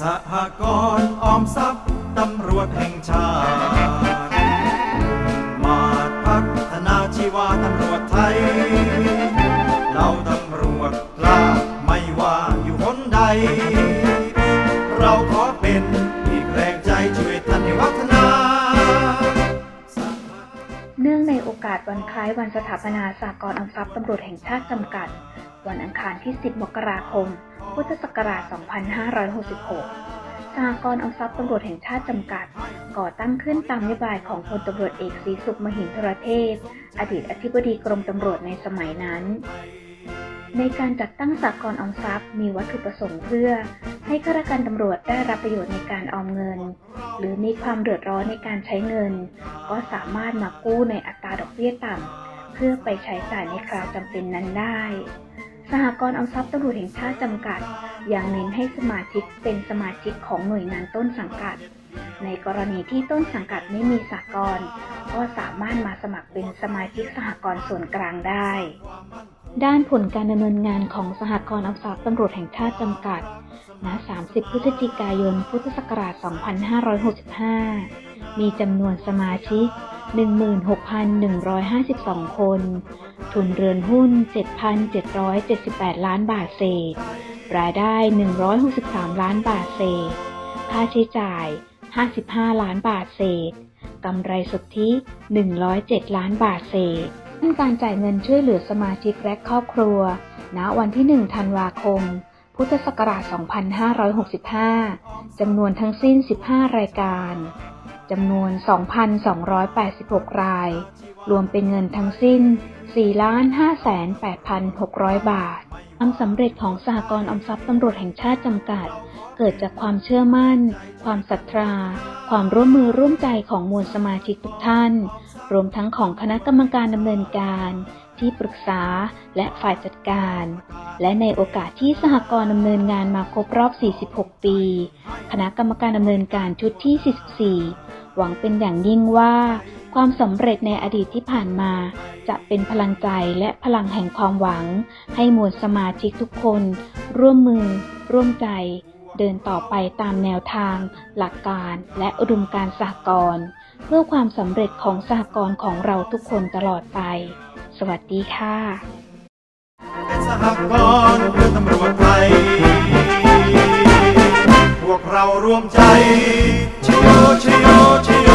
สหกรณ์ออมทรัพย์ตำรวจแห่งชาติมาดพัฒนาชีวาตำรวจไทย เราตำรวจกล้าไม่ว่าอยู่หนใด เราขอเป็นอีกแรงใจช่วยท่านให้วัฒนา เนื่องในโอกาสวันคล้ายวันสถาปนาสากลออมทรัพย์ตำรวจแห่งชาติจำกัด วันอังคารที่ 10 มกราคม พุทธศักราช 2566 สหกรณ์ออมทรัพย์ตำรวจแห่งชาติจำกัด ก่อตั้งขึ้นตามนโยบายของพลตำรวจเอกศรีสุขมหินทรเทพ อดีตอธิบดีกรมตำรวจในสมัยนั้น ในการจัดตั้งสากลออมทรัพย์มีวัตถุประสงค์เพื่อ ให้ข้าราชการตำรวจได้รับประโยชน์ในการออมเงิน หรือมีความเดือดร้อนในการใช้เงิน ก็สามารถมากู้ในอัตราดอกเบี้ยต่ำเพื่อไปใช้จ่ายในคราวจำเป็นนั้นได้ สหกรณ์ออมทรัพย์ตำรวจแห่งชาติจำกัด ยังเน้นให้สมาชิกเป็นสมาชิกของหน่วยงานต้นสังกัด ในกรณีที่ต้นสังกัดไม่มีสหกรณ์ก็สามารถมาสมัครเป็นสมาชิกสหกรณ์ส่วนกลางได้ ด้านผลการดำเนินงานของสหกรณ์ออมทรัพย์ตำรวจแห่งชาติจำกัด ณ 30 พฤศจิกายน พุทธศักราช 2565 มีจำนวนสมาชิก 16,152 คน ทุนเรือนหุ้น 7,778 ล้านบาทเศษ รายได้ 163 ล้านบาทเศษ ค่าใช้จ่าย 55 ล้านบาทเศษ กำไรสุทธิ 107 ล้านบาทเศษด้นการจ่ายเงินช่วยเหลือสมาชิกและครอบครัว ณ วันที่ 1 ธันวาคม พุทธศักราช 2565 จำนวนทั้งสิ้น 15 รายการ จำนวน 2,286 ราย รวมเป็นเงินทั้งสิ้น 4,508,600 บาทความสำเร็จของสหกรณ์ออมทรัพย์ตำรวจแห่งชาติจำกัด เกิดจากความเชื่อมั่น ความศรัทธา ความร่วมมือร่วมใจของมวลสมาชิกทุกท่าน รวมทั้งของคณะกรรมการดำเนินการ ที่ปรึกษาและฝ่ายจัดการ และในโอกาสที่สหกรณ์ดำเนินงานมาครบรอบ 46 ปี คณะกรรมการดำเนินการชุดที่ 44 หวังเป็นอย่างยิ่งว่า ความสำเร็จในอดีตที่ผ่านมา จะเป็นพลังใจและพลังแห่งความหวัง ให้มวลสมาชิกทุกคน ร่วมมือ ร่วมใจ เดินต่อไปตามแนวทาง หลักการและอุดมการสหกรณ์เพื่อความสำเร็จของสหกรณ์ของเราทุกคนตลอดไป สวัสดีค่ะเป็นสหกรณ์เพื่อตำรวจไทย พวกเราร่วมใจชโยชโยชโย